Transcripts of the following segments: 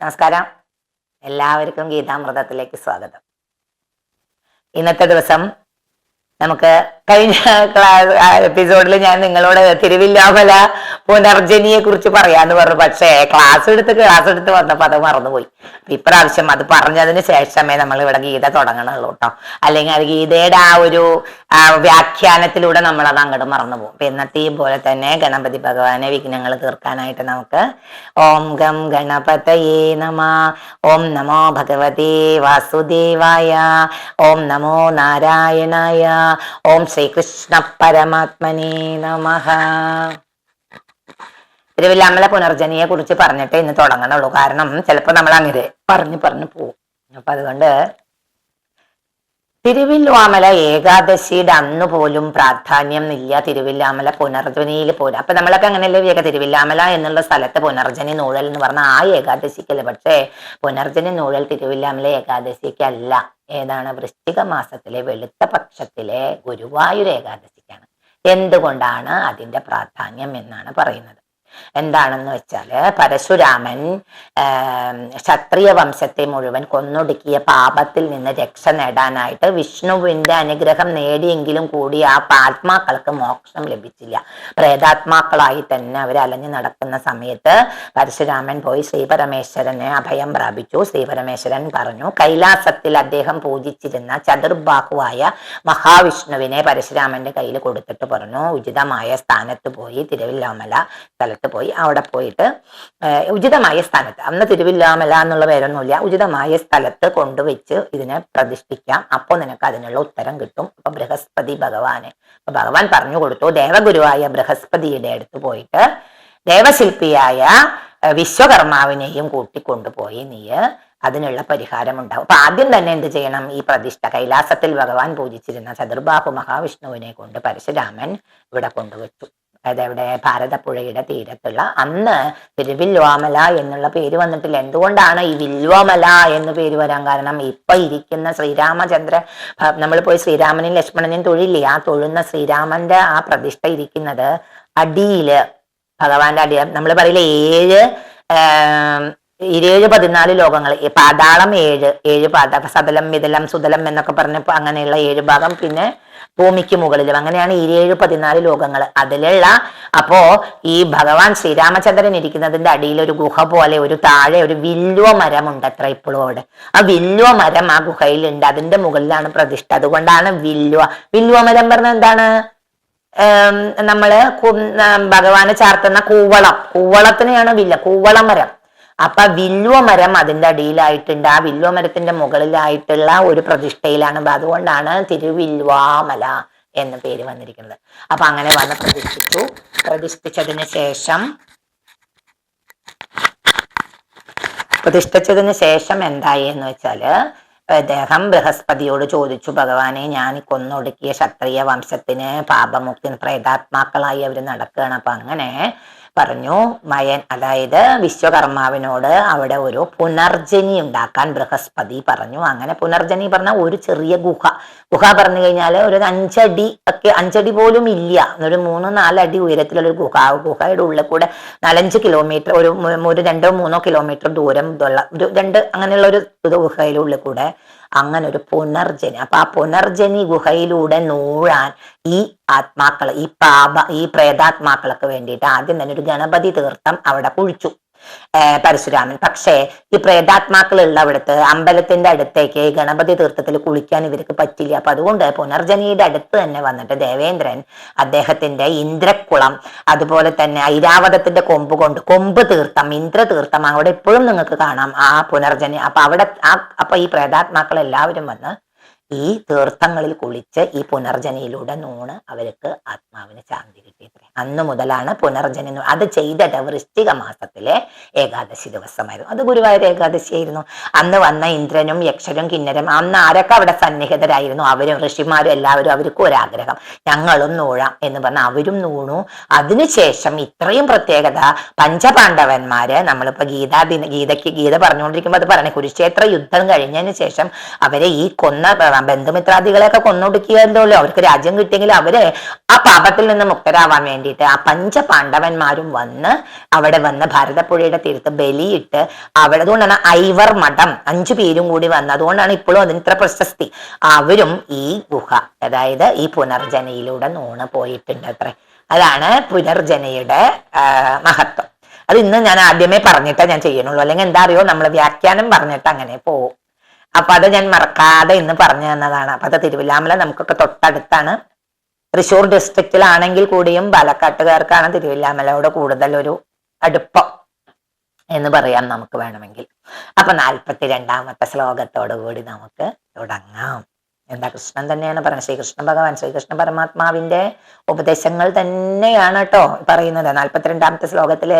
നമസ്കാരം. എല്ലാവർക്കും ഗീതാമൃതത്തിലേക്ക് സ്വാഗതം. ഇന്നത്തെ ദിവസം നമുക്ക് കഴിഞ്ഞ ക്ലാസ് എപ്പിസോഡിൽ ഞാൻ നിങ്ങളോട് തിരുവില്ലാമല പുനർജനിയെ കുറിച്ച് പറയാന്ന് പറഞ്ഞു. പക്ഷേ ക്ലാസ് എടുത്ത് ക്ലാസ് എടുത്ത് വന്നപ്പോൾ അത് മറന്നുപോയി. അപ്പൊ ഇപ്രാവശ്യം അത് പറഞ്ഞതിന് ശേഷമേ നമ്മൾ ഇവിടെ ഗീത തുടങ്ങണുള്ളൂ കേട്ടോ അല്ലെങ്കിൽ അത് ഗീതയുടെ ആ ഒരു വ്യാഖ്യാനത്തിലൂടെ നമ്മൾ അത് അങ്ങോട്ട് മറന്നുപോകും. അപ്പൊ ഇന്നത്തെ പോലെ തന്നെ ഗണപതി ഭഗവാനെ വിഘ്നങ്ങൾ തീർക്കാനായിട്ട് നമുക്ക് ഓം ഗം ഗണപതയേ നമ ഓം നമോ ഭഗവതി വാസുദേവായ ഓം നമോ നാരായണായ ഓം ശ്രീകൃഷ്ണ പരമാത്മനെ നമഹ തിരുവില്ലാമല പുനർജനിയെ കുറിച്ച് പറഞ്ഞിട്ട് ഇന്ന് തുടങ്ങണുള്ളൂ കാരണം ചിലപ്പോൾ നമ്മൾ അങ്ങനെ പറഞ്ഞു പറഞ്ഞു പോകും അപ്പൊ അതുകൊണ്ട് തിരുവില്ലാമല ഏകാദശിയുടെ അന്ന് പോലും പ്രാധാന്യം ഇല്ല. തിരുവില്ലാമല പുനർജനിയിൽ പോലും. അപ്പൊ നമ്മളൊക്കെ അങ്ങനെയല്ലേ വിചാരിക്കുക തിരുവില്ലാമല എന്നുള്ള സ്ഥലത്ത് പുനർജനി നൂഴൽ എന്ന് പറഞ്ഞാൽ ആ ഏകാദശിക്കല്ലേ. പക്ഷേ പുനർജനി നൂഴൽ തിരുവില്ലാമല ഏകാദശിക്കല്ല. ഏതാണ്? വൃശ്ചിക മാസത്തിലെ വെളുത്ത പക്ഷത്തിലെ ഗുരുവായൂർ ഏകാദശിക്കാണ്. എന്തുകൊണ്ടാണ് അതിന്റെ പ്രാധാന്യം എന്നാണ് പറയുന്നത്. എന്താണെന്ന് വെച്ചാൽ പരശുരാമൻ ക്ഷത്രിയ വംശത്തെ മുഴുവൻ കൊന്നൊടുക്കിയ പാപത്തിൽ നിന്ന് രക്ഷ നേടാനായിട്ട് വിഷ്ണുവിന്റെ അനുഗ്രഹം നേടിയെങ്കിലും കൂടി ആ ആത്മാക്കൾക്ക് മോക്ഷം ലഭിച്ചില്ല. പ്രേതാത്മാക്കളായി തന്നെ അവർ അലഞ്ഞു നടക്കുന്ന സമയത്ത് പരശുരാമൻ പോയി ശ്രീപരമേശ്വരനെ അഭയം പ്രാപിച്ചു. ശ്രീപരമേശ്വരൻ പറഞ്ഞു കൈലാസത്തിൽ അദ്ദേഹം പൂജിച്ചിരുന്ന ചതുർബാഹുവായ മഹാവിഷ്ണുവിനെ പരശുരാമന്റെ കയ്യിൽ കൊടുത്തിട്ട് പറഞ്ഞു. ഉചിതമായ സ്ഥാനത്ത് പോയി തിരുവില്ലാമല സ്ഥലത്ത് പോയി. അവിടെ പോയിട്ട് ഉചിതമായ സ്ഥലത്ത് അന്ന് തിരുവില്ലാമല എന്നുള്ള പേരൊന്നുമില്ല ഉചിതമായ സ്ഥലത്ത് കൊണ്ടുവച്ച് ഇതിനെ പ്രതിഷ്ഠിക്കാം. അപ്പോൾ നിനക്ക് അതിനുള്ള ഉത്തരം കിട്ടും. അപ്പൊ ബൃഹസ്പതി ഭഗവാന് അപ്പൊ ഭഗവാൻ പറഞ്ഞു കൊടുത്തു ദേവഗുരുവായ ബൃഹസ്പതിയുടെ അടുത്ത് പോയിട്ട് ദേവശില്പിയായ വിശ്വകർമാവിനെയും കൂട്ടിക്കൊണ്ടുപോയി നീ അതിനുള്ള പരിഹാരം ഉണ്ടാവും. അപ്പൊ ആദ്യം തന്നെ എന്ത് ചെയ്യണം? ഈ പ്രതിഷ്ഠ കൈലാസത്തിൽ ഭഗവാൻ പൂജിച്ചിരുന്ന ചതുർബാഹു മഹാവിഷ്ണുവിനെ കൊണ്ട് പരശുരാമൻ ഇവിടെ കൊണ്ടുവച്ചു. അതായത് ഇവിടെ ഭാരതപ്പുഴയുടെ തീരത്തുള്ള അന്ന് തിരുവില്വാമല എന്നുള്ള പേര് വന്നിട്ടില്ല. എന്തുകൊണ്ടാണ് ഈ വില്വാമല എന്ന് പേര് വരാൻ കാരണം? ഇപ്പൊ ഇരിക്കുന്ന ശ്രീരാമചന്ദ്ര നമ്മൾ പോയി ശ്രീരാമനെയും ലക്ഷ്മണനെയും തൊഴില്ലേ ആ തൊഴുന്ന ശ്രീരാമന്റെ ആ പ്രതിഷ്ഠ ഇരിക്കുന്നത് അടിയിൽ ഭഗവാന്റെ അടി നമ്മൾ പറയില്ല ഏഴ് ഇരുപത് പതിനാല് ലോകങ്ങൾ. പാതാളം ഏഴ് ഏഴ് പാത സതലം മിതലം സുതലം എന്നൊക്കെ പറഞ്ഞപ്പോ അങ്ങനെയുള്ള ഏഴ് ഭാഗം. പിന്നെ ഭൂമിക്ക് മുകളിലും. അങ്ങനെയാണ് ഇരുപത് പതിനാല് ലോകങ്ങൾ അതിലുള്ള അപ്പോ ഈ ഭഗവാൻ ശ്രീരാമചന്ദ്രൻ ഇരിക്കുന്നതിന്റെ അടിയിൽ ഒരു ഗുഹ പോലെ ഒരു താഴെ ഒരു വില്ലുവ മരം ഉണ്ട് അത്ര ഇപ്പോഴും അവിടെ. ആ വില്ലുവ മരം ആ ഗുഹയിലുണ്ട്. അതിന്റെ മുകളിലാണ് പ്രതിഷ്ഠ. അതുകൊണ്ടാണ് വില്ലുവ. വില്ലുവ മരം പറഞ്ഞ എന്താണ്? നമ്മൾ ഭഗവാന് ചാർത്തുന്ന കൂവളം. കൂവളത്തിനെയാണ് വില്ല. കൂവളം മരം. അപ്പൊ വില്വമരം അതിന്റെ അടിയിലായിട്ടുണ്ട്. ആ വില്വമരത്തിന്റെ മുകളിലായിട്ടുള്ള ഒരു പ്രതിഷ്ഠയിലാണ്. അതുകൊണ്ടാണ് തിരുവില്വാമല എന്ന പേര് വന്നിരിക്കുന്നത്. അപ്പൊ അങ്ങനെ വന്ന് പ്രതിഷ്ഠിച്ചു. പ്രതിഷ്ഠിച്ചതിന് ശേഷം പ്രതിഷ്ഠിച്ചതിന് ശേഷം എന്തായി എന്ന് വെച്ചാൽ അദ്ദേഹം ബൃഹസ്പതിയോട് ചോദിച്ചു. ഭഗവാനെ ഞാൻ കൊന്നൊടുക്കിയ ക്ഷത്രിയ വംശത്തിന് പാപമുക്തി പ്രേതാത്മാക്കളായി അവർ നടക്കുകയാണ് അപ്പൊ അങ്ങനെ പറഞ്ഞു മയൻ അതായത് വിശ്വകർമാവിനോട് അവിടെ ഒരു പുനർജനി ഉണ്ടാക്കാൻ ബൃഹസ്പതി പറഞ്ഞു. അങ്ങനെ പുനർജനി പറഞ്ഞ ഒരു ചെറിയ ഗുഹ. ഗുഹ പറഞ്ഞു കഴിഞ്ഞാൽ ഒരു അഞ്ചടി ഒക്കെ അഞ്ചടി പോലും ഇല്ല. ഒരു മൂന്ന് നാലടി ഉയരത്തിലുള്ള ഒരു ഗുഹ ഗുഹയുടെ ഉള്ളിൽ കൂടെ നാലഞ്ച് കിലോമീറ്റർ ഒരു ഒരു രണ്ടോ മൂന്നോ കിലോമീറ്റർ ദൂരം ഒരു രണ്ട് അങ്ങനെയുള്ള ഒരു ഗുഹയുടെ കൂടെ അങ്ങനെ ഒരു പുനർജനി. അപ്പൊ ആ പുനർജനി ഗുഹയിലൂടെ നൂഴാൻ ഈ ആത്മാക്കൾ ഈ പാപ ഈ പ്രേതാത്മാക്കൾക്ക് വേണ്ടിയിട്ട് ആദ്യം തന്നെ ഒരു ഗണപതി തീർത്ഥം അവിടെ കുഴിച്ചു. പരശുരാമൻ. പക്ഷേ ഈ പ്രേതാത്മാക്കൾ ഉള്ളവിടത്ത് അമ്പലത്തിന്റെ അടുത്തേക്ക് ഗണപതി തീർത്ഥത്തിൽ കുളിക്കാൻ ഇവർക്ക് പറ്റില്ല. അപ്പൊ അതുകൊണ്ട് പുനർജനിയുടെ അടുത്ത് തന്നെ വന്നിട്ട് ദേവേന്ദ്രൻ അദ്ദേഹത്തിന്റെ ഇന്ദ്രക്കുളം അതുപോലെ തന്നെ ഐരാവതത്തിന്റെ കൊമ്പ് കൊണ്ട് കൊമ്പ് തീർത്ഥം ഇന്ദ്ര തീർത്ഥം അവിടെ ഇപ്പോഴും നിങ്ങൾക്ക് കാണാം. ആ പുനർജനി അപ്പൊ അവിടെ ആ അപ്പൊ ഈ പ്രേതാത്മാക്കൾ എല്ലാവരും വന്ന് ഈ തീർത്ഥങ്ങളിൽ കുളിച്ച് ഈ പുനർജനയിലൂടെ നൂണ് അവർക്ക് ആത്മാവിന് ശാന്തി കിട്ടിയത്രേ അന്ന് മുതലാണ് പുനർജനി അത് ചെയ്തത് വൃശ്ചിക മാസത്തിലെ ഏകാദശി ദിവസമായിരുന്നു. അത് ഗുരുവായൂർ ഏകാദശി ആയിരുന്നു. അന്ന് വന്ന ഇന്ദ്രനും യക്ഷരും കിന്നരും അന്ന് ആരൊക്കെ അവിടെ സന്നിഹിതരായിരുന്നു? അവരും ഋഷിമാരും എല്ലാവരും അവർക്കും ഒരാഗ്രഹം. ഞങ്ങളും നൂഴാം എന്ന് പറഞ്ഞ അവരും നൂണു. അതിനുശേഷം ഇത്രയും പ്രത്യേകത പഞ്ചപാണ്ഡവന്മാര് നമ്മളിപ്പോ ഗീതാ ഗീതയ്ക്ക് ഗീത പറഞ്ഞുകൊണ്ടിരിക്കുമ്പോൾ അത് പറയണേ കുരുക്ഷേത്ര യുദ്ധം കഴിഞ്ഞതിന് ശേഷം അവരെ ഈ കൊന്ന ബന്ധുമിത്രാദികളെയൊക്കെ കൊന്നൊടുക്കിയല്ലോ അവർക്ക് രാജ്യം കിട്ടിയെങ്കിൽ അവർ ആ പാപത്തിൽ നിന്ന് മുക്തരാവാൻ വേണ്ടിയിട്ട് ആ പഞ്ചപാണ്ഡവന്മാരും വന്ന് അവിടെ വന്ന് ഭാരതപ്പുഴയുടെ തീരത്ത് ബലിയിട്ട് അവിടെ അതുകൊണ്ടാണ് ഐവർ മഠം അഞ്ചു പേരും കൂടി വന്ന് അതുകൊണ്ടാണ് ഇപ്പോഴും അതിന് ഇത്ര പ്രശസ്തി. അവരും ഈ ഗുഹ അതായത് ഈ പുനർജനയിലൂടെ നൂണ് പോയിട്ടുണ്ട് അത്രേ. അതാണ് പുനർജനയുടെ മഹത്വം. അത് ഇന്ന് ഞാൻ ആദ്യമേ പറഞ്ഞിട്ടേ ഞാൻ ചെയ്യണുള്ളൂ. അല്ലെങ്കിൽ എന്താ അറിയോ? നമ്മൾ വ്യാഖ്യാനം പറഞ്ഞിട്ട് അങ്ങനെ പോവും. അപ്പൊ അത് ഞാൻ മറക്കാതെ ഇന്ന് പറഞ്ഞു തന്നതാണ്. അപ്പൊ അത് തിരുവില്ലാമല നമുക്കൊക്കെ തൊട്ടടുത്താണ്. തൃശ്ശൂർ ഡിസ്ട്രിക്റ്റിലാണെങ്കിൽ കൂടിയും പാലക്കാട്ടുകാർക്കാണ് തിരുവില്ലാമലയോട് കൂടുതൽ ഒരു അടുപ്പം എന്ന് പറയാം നമുക്ക് വേണമെങ്കിൽ. അപ്പൊ നാൽപ്പത്തി രണ്ടാമത്തെ ശ്ലോകത്തോടു കൂടി നമുക്ക് തുടങ്ങാം. എന്താ കൃഷ്ണൻ തന്നെയാണ് പറയുന്നത് ശ്രീകൃഷ്ണ ഭഗവാൻ ശ്രീകൃഷ്ണ പരമാത്മാവിന്റെ ഉപദേശങ്ങൾ തന്നെയാണ് കേട്ടോ പറയുന്നത്. നാൽപ്പത്തിരണ്ടാമത്തെ ശ്ലോകത്തിൽ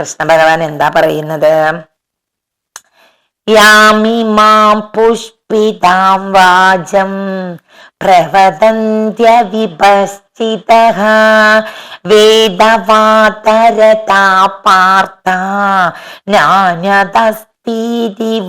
കൃഷ്ണ ഭഗവാൻ എന്താ പറയുന്നത്? യാമി മാം പുഷ്പിതാം വാചം പ്രവദന്ത്യ വിപശ്ചിതഃ വേദവാതരതാ പാർത്ഥ നാന്യതസ്തീതി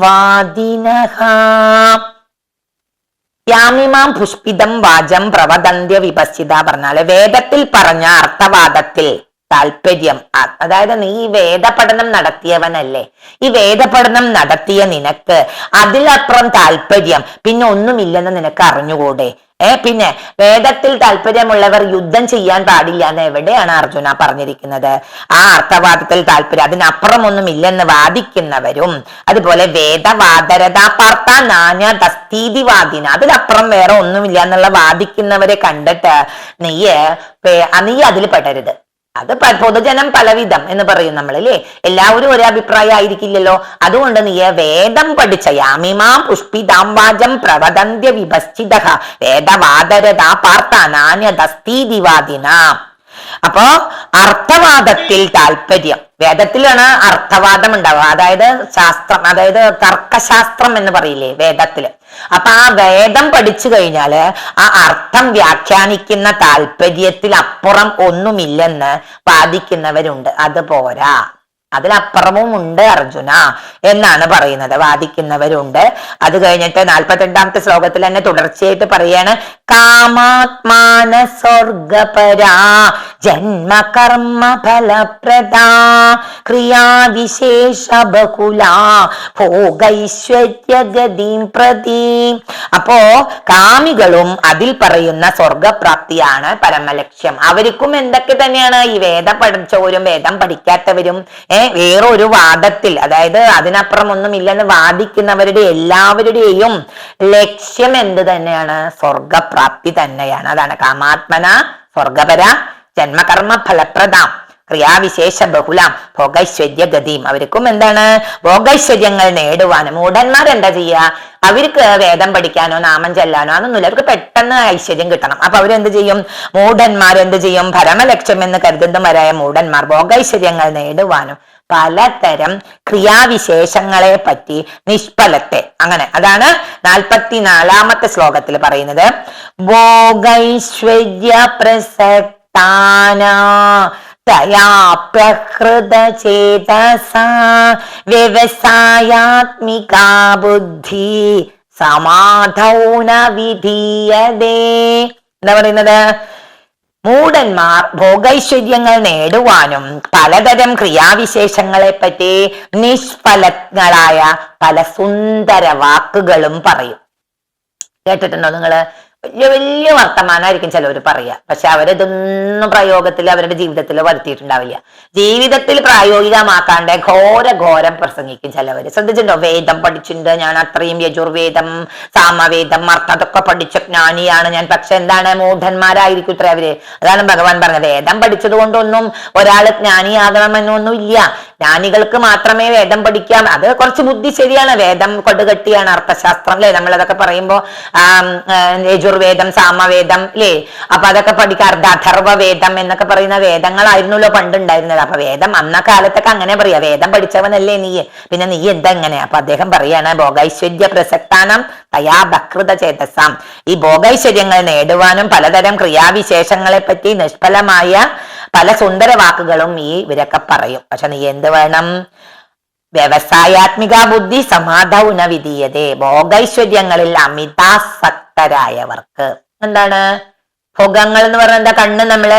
യാമിമാം പുഷ്പിതം വാചം പ്രവദന്ത്യ വിപശ്ചിത പറഞ്ഞാൽ വേദത്തിൽ പറഞ്ഞ അർത്ഥവാദത്തിൽ താല്പര്യം. അതായത് നീ വേദപഠനം നടത്തിയവനല്ലേ? ഈ വേദപഠനം നടത്തിയ നിനക്ക് അതിലപ്പുറം താല്പര്യം. പിന്നെ ഒന്നുമില്ലെന്ന് നിനക്ക് അറിഞ്ഞുകൂടെ? ഏ പിന്നെ വേദത്തിൽ താല്പര്യമുള്ളവർ യുദ്ധം ചെയ്യാൻ പാടില്ല എന്ന് എവിടെയാണ് അർജുന പറഞ്ഞിരിക്കുന്നത്? ആ അർത്ഥവാദത്തിൽ താല്പര്യം. അതിനപ്പുറം ഒന്നുമില്ലെന്ന് വാദിക്കുന്നവരും അതുപോലെ വേദവാദരതാ പാർത്ത നാന തസ്തീതിവാദിന അതിനപ്പുറം വേറെ ഒന്നുമില്ല എന്നുള്ള വാദിക്കുന്നവരെ കണ്ടിട്ട് നീ നീ അതിൽ പെടരുത്. അത് പൊതുജനം പലവിധം എന്ന് പറയും നമ്മൾ അല്ലേ എല്ലാവരും ഒരേ അഭിപ്രായം ആയിരിക്കില്ലല്ലോ. അതുകൊണ്ട് നീ വേദം പഠിച്ച യാമിമാം പുഷ്പിതാം വാചം പ്രവദന്ത്യ വിഭശ്ചിത. വേദവാദരതാ പാർത്ത നാന്യതസ്തീതിവാദിന അപ്പോ അർത്ഥവാദത്തിൽ താല്പര്യം. വേദത്തിലാണ് അർത്ഥവാദം ഉണ്ടാവുക അതായത് ശാസ്ത്രം അതായത് തർക്കശാസ്ത്രം എന്ന് പറയില്ലേ വേദത്തിൽ. അപ്പൊ ആ വേദം പഠിച്ചു കഴിഞ്ഞാൽ ആ അർത്ഥം വ്യാഖ്യാനിക്കുന്ന താല്പര്യത്തിൽ അപ്പുറം ഒന്നുമില്ലെന്ന് വാദിക്കുന്നവരുണ്ട്. അത് പോരാ. അതിലപ്പുറവും ഉണ്ട് അർജുന എന്നാണ് പറയുന്നത്. വാദിക്കുന്നവരുണ്ട്. അത് കഴിഞ്ഞിട്ട് നാൽപ്പത്തിരണ്ടാമത്തെ ശ്ലോകത്തിൽ തന്നെ തുടർച്ചയായിട്ട് പറയാണ് കാമാത്മാന സ്വർഗപരാ ജന്മ കർമ്മ ഫലപ്രദാ ക്രിയാവിശേഷ ബഹുല ഭോഗൈശ്വര്യഗതിം പ്രതി അപ്പോ കാമികളും അതിൽ പറയുന്ന സ്വർഗപ്രാപ്തിയാണ് പരമലക്ഷ്യം. അവർക്കും എന്തൊക്കെ തന്നെയാണ് ഈ വേദം പഠിച്ചവരും വേദം പഠിക്കാത്തവരും ഏ? വേറൊരു വാദത്തിൽ അതായത് അതിനപ്പുറം ഒന്നും ഇല്ലെന്ന് വാദിക്കുന്നവരുടെ എല്ലാവരുടെയും ലക്ഷ്യം എന്ത് തന്നെയാണ്? സ്വർഗപ്രാപ്തി തന്നെയാണ്. അതാണ് കാമാത്മന സ്വർഗപര ജന്മകർമ്മ ഫലപ്രദാം ക്രിയാവിശേഷ ബഹുലാം ഭോഗൈശ്വര്യ ഗതിയും. അവർക്കും എന്താണ്? ഭോഗൈശ്വര്യങ്ങൾ നേടുവാനും മൂഢന്മാർ എന്താ ചെയ്യുക? അവർക്ക് വേദം പഠിക്കാനോ നാമം ചെല്ലാനോ അതൊന്നുമില്ല. അവർക്ക് പെട്ടെന്ന് ഐശ്വര്യം കിട്ടണം. അപ്പൊ അവരെന്ത് ചെയ്യും? മൂഢന്മാർ എന്ത് ചെയ്യും? പരമലക്ഷ്യം എന്ന് കരുതുന്നവരായ മൂഢന്മാർ ഭോഗൈശ്വര്യങ്ങൾ നേടുവാനും പലതരം ക്രിയാവിശേഷങ്ങളെ പറ്റി നിഷ്ഫലത്തെ. അങ്ങനെ അതാണ് നാൽപ്പത്തിനാലാമത്തെ ശ്ലോകത്തിൽ പറയുന്നത്. ഭോഗൈശ്വര്യ പ്രസക്താന തയാ ബുദ്ധി സമാധൗന വിധീയതേ. എന്താ പറയുന്നത്? മൂഢന്മാർ ഭോഗൈശ്വര്യങ്ങൾ നേടുവാനും പലതരം ക്രിയാവിശേഷങ്ങളെ പറ്റി നിഷ്ഫലങ്ങളായ പല സുന്ദര വാക്കുകളും പറയും. കേട്ടിട്ടുണ്ടോ നിങ്ങൾ? വലിയ വലിയ വർത്തമാനമായിരിക്കും ചിലവർ പറയുക പക്ഷെ അവരിതൊന്നും പ്രയോഗത്തിൽ അവരുടെ ജീവിതത്തിൽ വരുത്തിയിട്ടുണ്ടാവില്ല. ജീവിതത്തിൽ പ്രായോഗികമാക്കാണ്ട് ഘോര ഘോരം പ്രസംഗിക്കും ചിലവർ ശ്രദ്ധിച്ചിട്ടുണ്ടോ? വേദം പഠിച്ചിട്ടുണ്ട്. ഞാൻ അത്രയും യജുർവേദം സാമവേദം അർത്ഥതൊക്കെ പഠിച്ച ജ്ഞാനിയാണ് ഞാൻ. പക്ഷെ എന്താണ്? മൂഢന്മാരായിരിക്കും ഇത്ര അവർ. അതാണ് ഭഗവാൻ പറഞ്ഞത്. വേദം പഠിച്ചത് കൊണ്ടൊന്നും ഒരാൾ ജ്ഞാനിയാകണമെന്നൊന്നും ഇല്ല ജ്ഞാനികൾക്ക് മാത്രമേ വേദം പഠിക്കാം. അത് കുറച്ച് ബുദ്ധി ശരിയാണ്. വേദം കൊടുകെട്ടിയാണ് അർത്ഥശാസ്ത്രം അല്ലെ നമ്മളതൊക്കെ പറയുമ്പോ യജുർവേദം സാമവേദം അല്ലേ അപ്പൊ അതൊക്കെ പഠിക്കാം അർദ്ധ വേദം എന്നൊക്കെ പറയുന്ന വേദങ്ങളായിരുന്നല്ലോ പണ്ടുണ്ടായിരുന്നത്. അപ്പൊ വേദം അന്ന കാലത്തൊക്കെ അങ്ങനെ പറയാ. വേദം പഠിച്ചവനല്ലേ നീ. പിന്നെ നീ എന്താ എങ്ങനെ അപ്പൊ അദ്ദേഹം പറയാണ് ഭോഗൈശ്വര്യ പ്രസക്താനം തയാ ഭക്ൃത ചേതസാം. ഈ ഭോഗൈശ്വര്യങ്ങൾ നേടുവാനും പലതരം ക്രിയാവിശേഷങ്ങളെ പറ്റി നിഷ്ഫലമായ പല സുന്ദര വാക്കുകളും ഈ ഇവരൊക്കെ പറയും. പക്ഷെ നീ എന്ത് വേണം വ്യവസായാത്മിക ബുദ്ധി സമാധൗന വിധീയതേ. ഭോഗൈശ്വര്യങ്ങളിൽ അമിതാസക്തരായവർക്ക്. എന്താണ്? ഭോഗങ്ങൾ എന്ന് പറഞ്ഞാൽ എന്താ? കണ്ണ് നമ്മൾ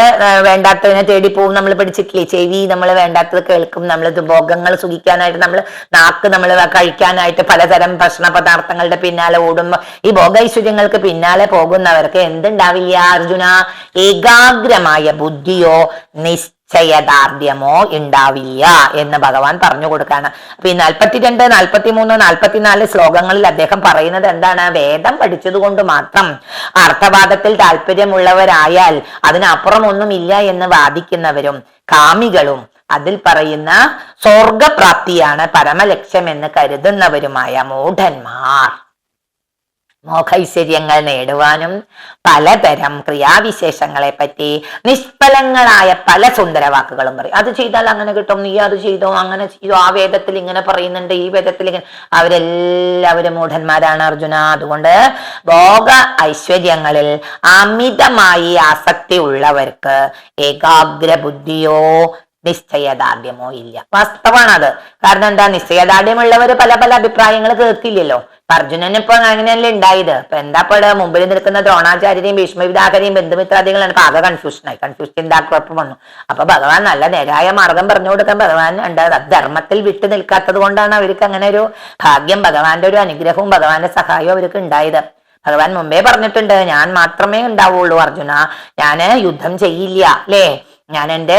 വേണ്ടാത്തതിനെ തേടി പോവും നമ്മൾ പിടിച്ചിട്ടില്ലേ? ചെവി നമ്മൾ വേണ്ടാത്തത് കേൾക്കും നമ്മൾ ഭോഗങ്ങൾ സുഖിക്കാനായിട്ട് നമ്മൾ നാക്ക് നമ്മൾ കഴിക്കാനായിട്ട് പലതരം ഭക്ഷണ പദാർത്ഥങ്ങളുടെ പിന്നാലെ ഓടുമ്പോ ഈ ഭോഗൈശ്വര്യങ്ങൾക്ക് പിന്നാലെ പോകുന്നവർക്ക് എന്തുണ്ടാവില്ല? അർജുന ഏകാഗ്രമായ ബുദ്ധിയോ നിശ്ചയദാർഢ്യമോ ഉണ്ടാവില്ല എന്ന് ഭഗവാൻ പറഞ്ഞു കൊടുക്കാണ്. അപ്പൊ ഈ നാൽപ്പത്തിരണ്ട് നാൽപ്പത്തി മൂന്ന് നാൽപ്പത്തിനാല് ശ്ലോകങ്ങളിൽ അദ്ദേഹം പറയുന്നത് എന്താണ്? വേദം പഠിച്ചതുകൊണ്ട് മാത്രം അർത്ഥവാദത്തിൽ താല്പര്യമുള്ളവരായാൽ അതിനപ്പുറം ഒന്നുമില്ല എന്ന് വാദിക്കുന്നവരും കാമികളും അതിൽ പറയുന്ന സ്വർഗപ്രാപ്തിയാണ് പരമലക്ഷ്യം എന്ന് കരുതുന്നവരുമായ മൂഢന്മാർ. മോഹൈശ്വര്യങ്ങൾ നേടുവാനും പലതരം ക്രിയാവിശേഷങ്ങളെ പറ്റി നിഷ്ഫലങ്ങളായ പല സുന്ദര വാക്കുകളും പറയും. അത് ചെയ്താൽ അങ്ങനെ കിട്ടും നീ അത് ചെയ്തോ അങ്ങനെ ചെയ്തോ. ആ വേദത്തിൽ ഇങ്ങനെ പറയുന്നുണ്ട് ഈ വേദത്തിൽ ഇങ്ങനെ. അവരെല്ലാവരും മൂഢന്മാരാണ് അർജുന. അതുകൊണ്ട് ഭോഗ ഐശ്വര്യങ്ങളിൽ അമിതമായി ആസക്തി ഉള്ളവർക്ക് ഏകാഗ്ര ബുദ്ധിയോ നിശ്ചയദാർഢ്യമോ ഇല്ല. വാസ്തവാണ് അത് കാരണം എന്താ? നിശ്ചയദാർഢ്യമുള്ളവർ പല പല അഭിപ്രായങ്ങൾ കേൾക്കില്ലല്ലോ. ഇപ്പൊ അർജുനൻ ഇപ്പൊ അങ്ങനെയല്ലേ ഉണ്ടായത് ഇപ്പൊ എന്താ പെട മുമ്പിൽ നിൽക്കുന്ന ദ്രോണാചാര്യരെയും ഭീഷ്മവിദാകരെയും ബന്ധുമിത്രാദികളാണ്. ഇപ്പൊ ആകെ കൺഫ്യൂഷനായി കൺഫ്യൂഷൻ ചിന്താക്കുഴപ്പം വന്നു. അപ്പൊ ഭഗവാൻ നല്ല നേരായ മാർഗം പറഞ്ഞു കൊടുക്കാൻ ഭഗവാൻ ഉണ്ട് ധർമ്മത്തിൽ വിട്ടു നിൽക്കാത്തത് കൊണ്ടാണ് അവർക്ക് അങ്ങനെ ഒരു ഭാഗ്യം ഭഗവാന്റെ ഒരു അനുഗ്രഹവും ഭഗവാന്റെ സഹായവും അവർക്ക് ഉണ്ടായത് ഭഗവാൻ മുമ്പേ പറഞ്ഞിട്ടുണ്ട് ഞാൻ മാത്രമേ ഉണ്ടാവുള്ളൂ അർജുന. ഞാൻ യുദ്ധം ചെയ്യില്ല. അല്ലേ? ഞാൻ എന്റെ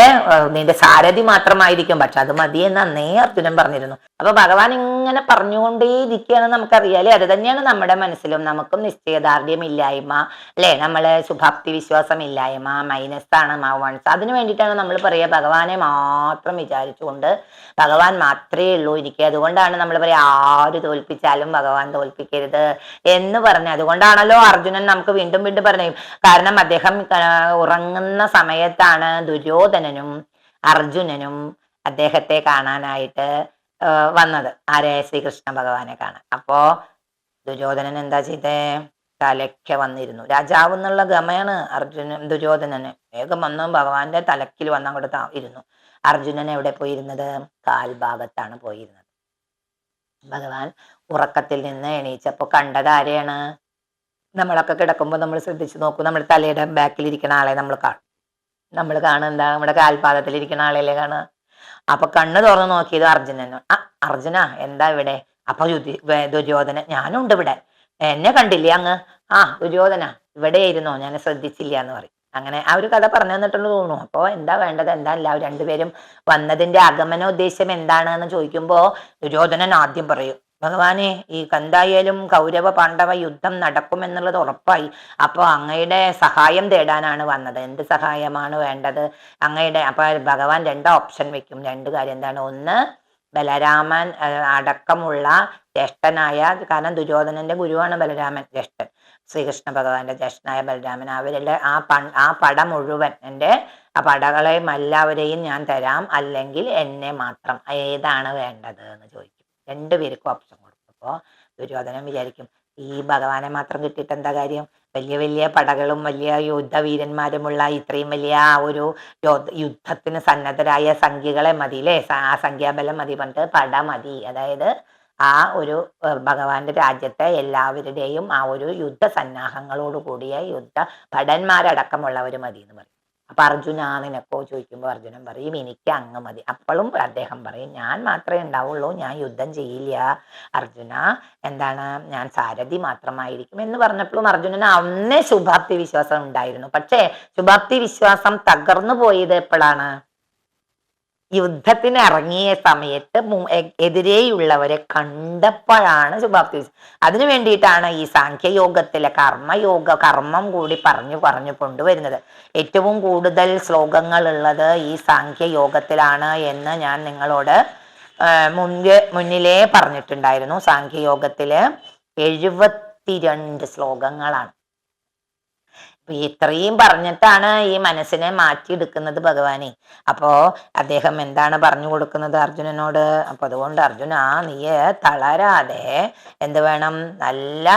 നിന്റെ സാരഥി മാത്രമായിരിക്കും. പക്ഷെ അത് മതി എന്ന് അന്നേ അർജുനൻ പറഞ്ഞിരുന്നു. അപ്പൊ ഭഗവാൻ ഇങ്ങനെ പറഞ്ഞുകൊണ്ടേയിരിക്കുകയാണ് നമുക്കറിയാലേ. അത് തന്നെയാണ് നമ്മുടെ മനസ്സിലും നമുക്കും നിശ്ചയദാർഢ്യം ഇല്ലായ്മ അല്ലെ? നമ്മൾ ശുഭാപ്തി വിശ്വാസം ഇല്ലായ്മ മൈനസ് ആണ് വൺസ് അതിനു വേണ്ടിയിട്ടാണ് നമ്മൾ പറയുക ഭഗവാനെ മാത്രം വിചാരിച്ചുകൊണ്ട് ഭഗവാൻ മാത്രമേ ഉള്ളൂ ഇരിക്കുക. അതുകൊണ്ടാണ് നമ്മൾ പറയുക ആര് തോൽപ്പിച്ചാലും ഭഗവാൻ തോൽപ്പിക്കരുത് എന്ന് പറഞ്ഞു അതുകൊണ്ടാണല്ലോ അർജുനൻ നമുക്ക് വീണ്ടും വീണ്ടും പറഞ്ഞു കാരണം അദ്ദേഹം ഉറങ്ങുന്ന സമയത്താണ് ദുര്യോധനനും അർജുനനും അദ്ദേഹത്തെ കാണാനായിട്ട് വന്നത്. ആരെ ശ്രീകൃഷ്ണ ഭഗവാനെ കാണാൻ? അപ്പോ ദുര്യോധനൻ എന്താ ചെയ്തേ? തലയ്ക്ക് വന്നിരുന്നു. രാജാവ് എന്നുള്ള ഗമയാണ് അർജുനൻ ദുര്യോധനന്. വേഗം വന്നു ഭഗവാന്റെ തലക്കിൽ വന്ന് അങ്ങോട്ട് ഇരുന്നു. അർജുനൻ എവിടെ പോയിരുന്നത്? കാൽഭാഗത്താണ് പോയിരുന്നത്. ഭഗവാൻ ഉറക്കത്തിൽ നിന്ന് എണീച്ചപ്പോ കണ്ടത് ആരെയാണ്? നമ്മളൊക്കെ കിടക്കുമ്പോൾ നമ്മൾ ശ്രദ്ധിച്ചു നോക്കൂ. നമ്മുടെ തലയുടെ ബാക്കിൽ ഇരിക്കുന്ന ആളെ നമ്മൾ കാണും. നമ്മൾ കാണുക എന്താ നമ്മുടെ കാൽപാദത്തിൽ ഇരിക്കുന്ന ആളെയല്ലേ കാണുക. അപ്പൊ കണ്ണ് തുറന്ന് നോക്കിയത് അർജുനനോ ആ അർജുന എന്താ ഇവിടെ? അപ്പൊ ദുര്യോധന ഞാനുണ്ട് ഇവിടെ. എന്നെ കണ്ടില്ലേ അങ്ങ്? ആ ദുര്യോധന ഇവിടെ ഇരുന്നോ ഞാൻ ശ്രദ്ധിച്ചില്ല എന്ന് പറയും. അങ്ങനെ ആ ഒരു കഥ പറഞ്ഞു തന്നിട്ടുള്ള തോന്നുന്നു. അപ്പോൾ എന്താ വേണ്ടത്? എന്താ എല്ലാവരും രണ്ടുപേരും വന്നതിന്റെ ആഗമനോദ്ദേശം എന്താണ് എന്ന് ചോദിക്കുമ്പോ ദുര്യോധനൻ ആദ്യം പറയും ഭഗവാനെ ഈ കന്തായാലും കൗരവ പാണ്ഡവ യുദ്ധം നടക്കുമെന്നുള്ളത് ഉറപ്പായി. അപ്പോൾ അങ്ങയുടെ സഹായം തേടാനാണ് വന്നത്. എന്ത് സഹായമാണ് വേണ്ടത്? അങ്ങയുടെ അപ്പൊ ഭഗവാൻ രണ്ട് ഓപ്ഷൻ വെക്കും. രണ്ട് കാര്യം എന്താണ്? ഒന്ന് ബലരാമൻ അടക്കമുള്ള ജ്യേഷ്ഠനായ കാരണം ദുര്യോധനന്റെ ഗുരുവാണ് ബലരാമൻ ജ്യേഷ്ഠൻ. ശ്രീകൃഷ്ണ ഭഗവാന്റെ ജ്യേഷ്ഠനായ ബലരാമൻ. അവരുടെ ആ പ ആ പട മുഴുവൻ എന്റെ ആ പടകളെയും എല്ലാവരെയും ഞാൻ തരാം. അല്ലെങ്കിൽ എന്നെ മാത്രം. ഏതാണ് വേണ്ടത് എന്ന് ചോദിക്കും. രണ്ടുപേർക്കും ഓപ്ഷൻ കൊടുക്കും. അപ്പോൾ ദുര്യോധനം വിചാരിക്കും ഈ ഭഗവാനെ മാത്രം കിട്ടിയിട്ട് എന്താ കാര്യം? വലിയ വലിയ പടകളും വലിയ യുദ്ധവീരന്മാരുമുള്ള ഇത്രയും വലിയ ഒരു യുദ്ധത്തിന് സന്നദ്ധരായ സംഖ്യകളെ മതി അല്ലേ ആ സംഖ്യാബലം മതി പറഞ്ഞിട്ട് പട മതി. അതായത് ആ ഒരു ഭഗവാന്റെ രാജ്യത്തെ എല്ലാവരുടെയും ആ ഒരു യുദ്ധ സന്നാഹങ്ങളോട് കൂടിയ യുദ്ധ ഭടന്മാരടക്കമുള്ളവർ മതി എന്ന് പറയും. അപ്പൊ അർജുന നിനക്കോ ചോദിക്കുമ്പോൾ അർജുനൻ പറയും എനിക്ക് അങ്ങ് മതി. അപ്പോഴും അദ്ദേഹം പറയും ഞാൻ മാത്രമേ ഉണ്ടാവുള്ളൂ ഞാൻ യുദ്ധം ചെയ്യില്ല. അർജുന എന്താണ് ഞാൻ സാരഥി മാത്രമായിരിക്കും. എന്ന് പറഞ്ഞപ്പോഴും അർജുനന് അന്നേ ശുഭാപ്തി വിശ്വാസം ഉണ്ടായിരുന്നു. പക്ഷേ ശുഭാപ്തി വിശ്വാസം തകർന്നു പോയത് എപ്പോഴാണ് യുദ്ധത്തിന് ഇറങ്ങിയ സമയത്ത് എതിരെയുള്ളവരെ കണ്ടപ്പോഴാണ് ശുഭാപ്തി അതിനു വേണ്ടിയിട്ടാണ് ഈ സാഖ്യയോഗത്തിലെ കർമ്മയോഗ കർമ്മം കൂടി പറഞ്ഞു പറഞ്ഞു കൊണ്ടുവരുന്നത്. ഏറ്റവും കൂടുതൽ ശ്ലോകങ്ങൾ ഉള്ളത് ഈ സാഖ്യയോഗത്തിലാണ് എന്ന് ഞാൻ നിങ്ങളോട് മുൻപ് മുന്നിലേ പറഞ്ഞിട്ടുണ്ടായിരുന്നു. സാഖ്യയോഗത്തിൽ എഴുപത്തിരണ്ട് ശ്ലോകങ്ങളാണ്. ഇത്രയും പറഞ്ഞിട്ടാണ് ഈ മനസ്സിനെ മാറ്റിയെടുക്കുന്നത് ഭഗവാനെ. അപ്പോ അദ്ദേഹം എന്താണ് പറഞ്ഞു കൊടുക്കുന്നത് അർജുനനോട്? അപ്പൊ അതുകൊണ്ട് അർജുന നീ തളരാതെ എന്ത് വേണം? നല്ല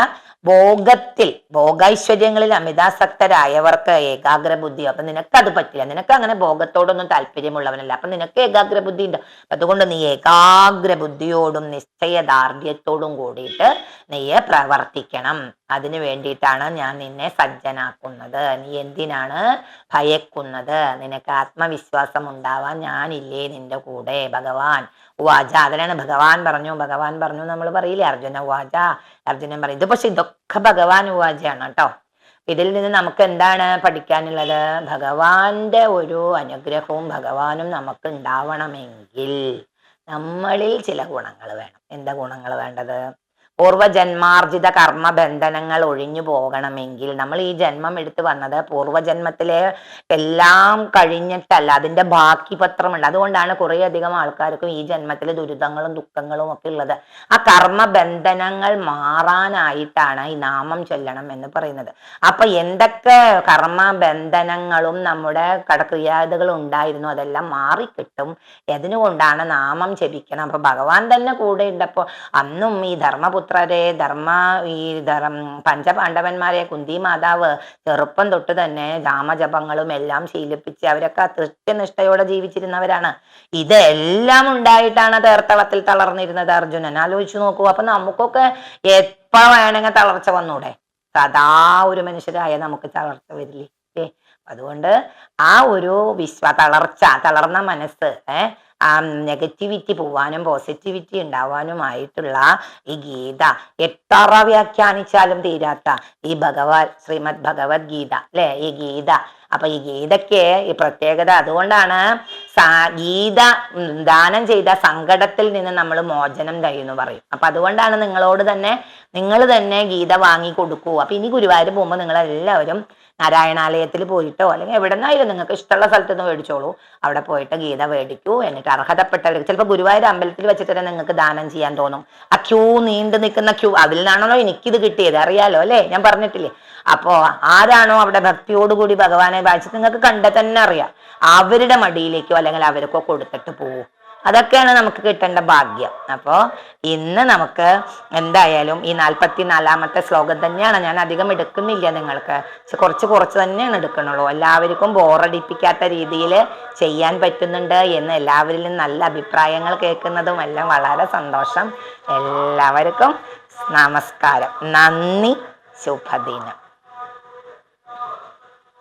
ഭോഗത്തിൽ ഭോഗൈശ്വര്യങ്ങളിൽ അമിതാസക്തരായവർക്ക് ഏകാഗ്ര ബുദ്ധി അപ്പൊ നിനക്ക് അത് പറ്റില്ല. നിനക്ക് അങ്ങനെ ഭോഗത്തോടൊന്നും താല്പര്യമുള്ളവനല്ല. അപ്പൊ നിനക്ക് ഏകാഗ്ര ബുദ്ധി ഉണ്ട് അതുകൊണ്ട് നീ ഏകാഗ്ര ബുദ്ധിയോടും നിശ്ചയദാർഢ്യത്തോടും കൂടിയിട്ട് നീ പ്രവർത്തിക്കണം. അതിനു വേണ്ടിയിട്ടാണ് ഞാൻ നിന്നെ സജ്ജനാക്കുന്നത്. നീ എന്തിനാണ് ഭയക്കുന്നത്? നിനക്ക് ആത്മവിശ്വാസം ഉണ്ടാവാൻ ഞാനില്ലേ നിന്റെ കൂടെ ഭഗവാൻ? വാച. അതിനാണ് ഭഗവാൻ പറഞ്ഞു. ഭഗവാൻ പറഞ്ഞു നമ്മൾ പറയില്ലേ അർജുന വാച. അർജുനൻ പറയും ഇത് പക്ഷെ ഇതൊക്കെ ഭഗവാൻ വാചയാണ് കേട്ടോ. ഇതിൽ നിന്ന് നമുക്ക് എന്താണ് പഠിക്കാനുള്ളത്? ഭഗവാന്റെ ഒരു അനുഗ്രഹവും ഭഗവാനും നമുക്ക് ഉണ്ടാവണമെങ്കിൽ നമ്മളിൽ ചില ഗുണങ്ങൾ വേണം. എന്താ ഗുണങ്ങൾ വേണ്ടത്? പൂർവജന്മാർജിത കർമ്മബന്ധനങ്ങൾ ഒഴിഞ്ഞു പോകണമെങ്കിൽ നമ്മൾ ഈ ജന്മം എടുത്തു വന്നത് പൂർവജന്മത്തിലെ എല്ലാം കഴിഞ്ഞിട്ടല്ല അതിന്റെ ബാക്കി പത്രമുണ്ട് അതുകൊണ്ടാണ് കുറേ അധികം ആൾക്കാർക്കും ഈ ജന്മത്തിലെ ദുരിതങ്ങളും ദുഃഖങ്ങളും ഒക്കെ ഉള്ളത്. ആ കർമ്മബന്ധനങ്ങൾ മാറാനായിട്ടാണ് ഈ നാമം ചൊല്ലണം എന്ന് പറയുന്നത്. അപ്പൊ എന്തൊക്കെ കർമ്മബന്ധനങ്ങളും നമ്മുടെ കടക്രിയാതകളും ഉണ്ടായിരുന്നു അതെല്ലാം മാറിക്കിട്ടും. എതിനുകൊണ്ടാണ് നാമം ജപിക്കണം. അപ്പൊ ഭഗവാൻ തന്നെ കൂടെ ഉണ്ടപ്പോ അന്നും ഈ ധർമ്മപുത്രരെ ധർമ്മ ഈ ധർമ്മ പഞ്ചപാണ്ഡവന്മാരെ കുന്തി മാതാവ് ചെറുപ്പം തൊട്ട് തന്നെ രാമജപങ്ങളും എല്ലാം ശീലിപ്പിച്ച് അവരൊക്കെ കൃത്യനിഷ്ഠയോടെ ജീവിച്ചിരുന്നവരാണ്. ഇതെല്ലാം ഉണ്ടായിട്ടാണ് തേർത്തളത്തിൽ തളർന്നിരുന്നത് അർജുനൻ. ആലോചിച്ചു നോക്കൂ. അപ്പൊ നമുക്കൊക്കെ എപ്പ വേണമെങ്കിൽ തളർച്ച വന്നൂടെ? സദാ ഒരു മനുഷ്യരായ നമുക്ക് തളർച്ച വരില്ലേ? അതുകൊണ്ട് ആ ഒരു വിശ്വ തളർച്ച തളർന്ന മനസ്സ് ഏഹ് ആ നെഗറ്റിവിറ്റി പോവാനും പോസിറ്റിവിറ്റി ഉണ്ടാവാനുമായിട്ടുള്ള ഈ ഗീത എത്ര വ്യാഖ്യാനിച്ചാലും തീരാത്ത ഈ ഭഗവത് ശ്രീമദ് ഭഗവത്ഗീത അല്ലെ? ഈ ഗീത. അപ്പൊ ഈ ഗീതയ്ക്ക് ഈ പ്രത്യേകത അതുകൊണ്ടാണ് ഗീത ദാനം ചെയ്ത സങ്കടത്തിൽ നിന്ന് നമ്മൾ മോചനം തയ്യുന്നു പറയും. അപ്പൊ അതുകൊണ്ടാണ് നിങ്ങളോട് തന്നെ നിങ്ങൾ തന്നെ ഗീത വാങ്ങി കൊടുക്കൂ അപ്പൊ ഇനി ഗുരുവായൂർ പോകുമ്പോൾ നിങ്ങൾ എല്ലാവരും നാരായണാലയത്തിൽ പോയിട്ടോ അല്ലെങ്കിൽ എവിടെ നിന്നായാലും നിങ്ങൾക്ക് ഇഷ്ടമുള്ള സ്ഥലത്ത് നിന്ന് മേടിച്ചോളൂ. അവിടെ പോയിട്ട് ഗീത മേടിക്കൂ. എന്നിട്ട് അർഹതപ്പെട്ടവർക്ക് ചിലപ്പോൾ ഗുരുവായൂർ അമ്പലത്തിൽ വെച്ചിട്ട് തന്നെ നിങ്ങൾക്ക് ദാനം ചെയ്യാൻ തോന്നും. ആ ക്യൂ നീണ്ടു നിൽക്കുന്ന ക്യൂ അതിൽ നിന്നാണല്ലോ എനിക്കിത് കിട്ടിയത് അറിയാലോ അല്ലേ? ഞാൻ പറഞ്ഞിട്ടില്ലേ? അപ്പോ ആരാണോ അവിടെ ഭക്തിയോടുകൂടി ഭഗവാനെ വായിച്ചത് നിങ്ങൾക്ക് കണ്ട തന്നെ അറിയാം. അവരുടെ മടിയിലേക്കോ അല്ലെങ്കിൽ അവർക്കോ കൊടുത്തിട്ട് പോവും. അതൊക്കെയാണ് നമുക്ക് കിട്ടേണ്ട ഭാഗ്യം. അപ്പോ ഇന്ന് നമുക്ക് എന്തായാലും ഈ നാൽപ്പത്തി നാലാമത്തെ ശ്ലോകം തന്നെയാണ് ഞാൻ അധികം എടുക്കുന്നില്ല നിങ്ങൾക്ക്. കുറച്ച് കുറച്ച് തന്നെയാണ് എടുക്കണുള്ളൂ. എല്ലാവർക്കും ബോറടിപ്പിക്കാത്ത രീതിയിൽ ചെയ്യാൻ പറ്റുന്നുണ്ട് എന്ന് എല്ലാവരിലും നല്ല അഭിപ്രായങ്ങൾ കേൾക്കുന്നതും എല്ലാം വളരെ സന്തോഷം. എല്ലാവർക്കും നമസ്കാരം. നന്ദി. ശുഭദിനം.